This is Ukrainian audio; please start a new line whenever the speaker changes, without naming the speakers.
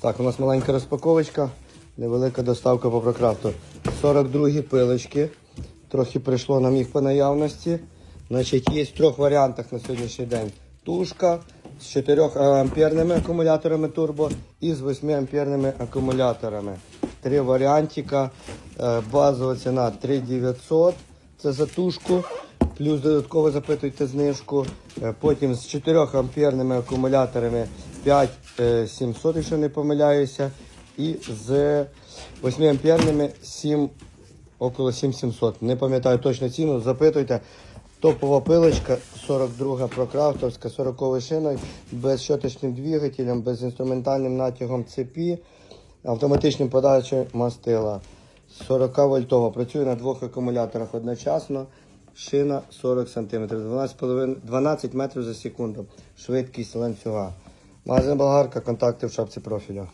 Так, у нас маленька розпаковочка, невелика доставка по прокрафту. 42 пилочки. Трохи прийшло нам їх по наявності. Значить, є в трьох варіантах на сьогоднішній день. Тушка з 4 амперними акумуляторами турбо і з 8 амперними акумуляторами. Три варіантика. Е, Базова ціна 3900. Це за тушку. Плюс додатково запитуйте знижку. Е, Потім з 4 амперними акумуляторами 5700, якщо не помиляюся. І з 8 амперними 7, около 7700. Не пам'ятаю точно ціну, запитуйте. Топова пилочка 42 прокрафтовська 40 шиною, без щоточним двигателем, без інструментальним натягом цепі, автоматичним подачею мастила. 40 вольтова. Працює на двох акумуляторах одночасно. Шина 40 см, 12,5 12 метрів за секунду. Швидкість ланцюга. Магазин болгарка, контакти в шапці профілю.